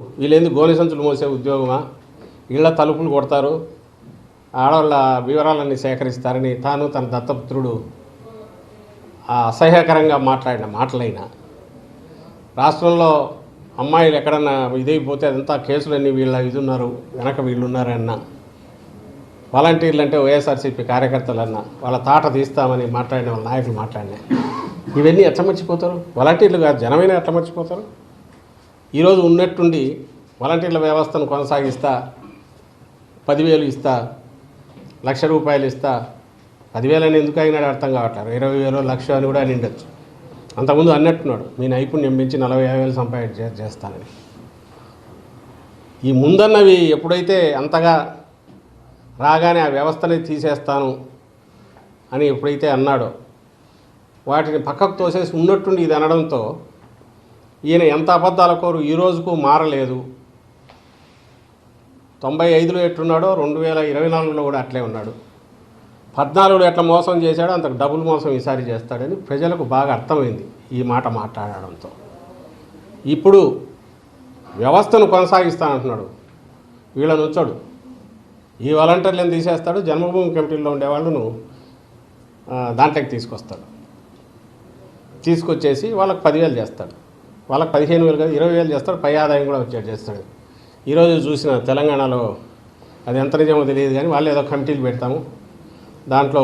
వీళ్ళేంది గోనె సంచులు మోసే ఉద్యోగమా? ఇళ్ళ తలుపులు కొడతారు. ఆడవాళ్ళ వివరాలన్నీ సేకరిస్తారని తాను తన దత్తపుత్రుడు అసహ్యకరంగా మాట్లాడిన మాటలైనా. రాష్ట్రంలో అమ్మాయిలు ఎక్కడన్నా ఇదైపోతే అదంతా కేసులన్నీ వీళ్ళ ఇది ఉన్నారు వెనక వీళ్ళున్నారన్న. వాలంటీర్లు అంటే వైఎస్ఆర్సీపీ కార్యకర్తలన్నా. వాళ్ళ తాట తీస్తామని మాట్లాడిన వాళ్ళ నాయకులు మాట్లాడినా. ఇవన్నీ ఎట్లా మర్చిపోతారు? వాలంటీర్లు కాదు జనమైన ఎట్లా మర్చిపోతారు? ఈరోజు ఉన్నట్టుండి వాలంటీర్ల వ్యవస్థను కొనసాగిస్తా పదివేలు ఇస్తా లక్ష రూపాయలు ఇస్తా. పదివేలని ఎందుకు అయినాడు అర్థం కావట్లేదు. ఇరవై వేలు లక్ష అని కూడా అని ఉండొచ్చు. అంతకుముందు అన్నట్టున్నాడు మీ నైపుణ్యం మించి నలభై యాభై వేలు సంపాదన చేస్తానని. ఈ ముందన్నవి ఎప్పుడైతే అంతగా రాగానే ఆ వ్యవస్థని తీసేస్తాను అని ఎప్పుడైతే అన్నాడో వాటిని పక్కకు తోసేసి ఉన్నట్టుండి ఇది అనడంతో ఈయన ఎంత అబద్ధాల కోరు ఈ రోజుకు మారలేదు. తొంభై ఐదులో ఎట్టున్నాడో రెండు వేల ఇరవై నాలుగులో కూడా అట్లే ఉన్నాడు. పద్నాలుగులో ఎట్లా మోసం చేశాడో అంతకు డబుల్ మోసం ఈసారి చేస్తాడని ప్రజలకు బాగా అర్థమైంది ఈ మాట మాట్లాడడంతో. ఇప్పుడు వ్యవస్థను కొనసాగిస్తానంటున్నాడు. వీళ్ళని ఉంచాడు. ఈ వాలంటీర్లను తీసేస్తాడు జన్మభూమి కమిటీలో ఉండే వాళ్ళను దాంట్లోకి తీసుకొస్తాడు. తీసుకొచ్చేసి వాళ్ళకి పదివేలు చేస్తాడు. వాళ్ళకి పదిహేను వేలు కదా ఇరవై వేలు చేస్తాడు పై ఆదాయం కూడా వచ్చేది చేస్తాడు. ఈరోజు చూసిన తెలంగాణలో అది ఎంత నిజమో తెలియదు కానీ వాళ్ళు ఏదో కమిటీలు పెడతాము. దాంట్లో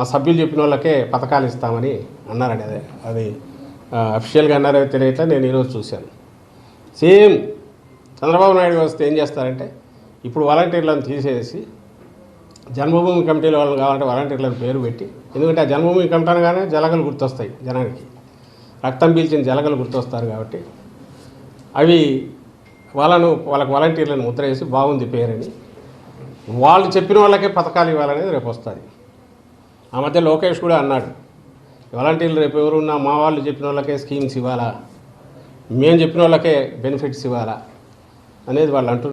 ఆ సభ్యులు చెప్పిన వాళ్ళకే పథకాలు ఇస్తామని అన్నారండి అదే. అది అఫిషియల్గా అన్నారో తెలియట్లే నేను ఈరోజు చూశాను. సేమ్ చంద్రబాబు నాయుడు వస్తే ఏం చేస్తారంటే ఇప్పుడు వాలంటీర్లను తీసేసి జన్మభూమి కమిటీల వాళ్ళు కావాలంటే వాలంటీర్లను పేరు పెట్టి ఎందుకంటే ఆ జన్మభూమి కమిటీ అనగానే జలగలు గుర్తొస్తాయి జనానికి. రక్తం పీల్చిన జలగలు గుర్తొస్తారు కాబట్టి. అవి వాళ్ళను వాళ్ళకి వాలంటీర్లను ముద్ర వేసి బాగుంది పేరని వాళ్ళు చెప్పిన వాళ్ళకే పథకాలు ఇవ్వాలనేది రేపు వస్తుంది. ఆ మధ్య లోకేష్ కూడా అన్నాడు వాలంటీర్లు రేపు ఎవరున్నా మా వాళ్ళు చెప్పిన వాళ్ళకే స్కీమ్స్ ఇవ్వాలా? మేము చెప్పిన వాళ్ళకే బెనిఫిట్స్ ఇవ్వాలా? అనేది వాళ్ళు అంటున్నారు.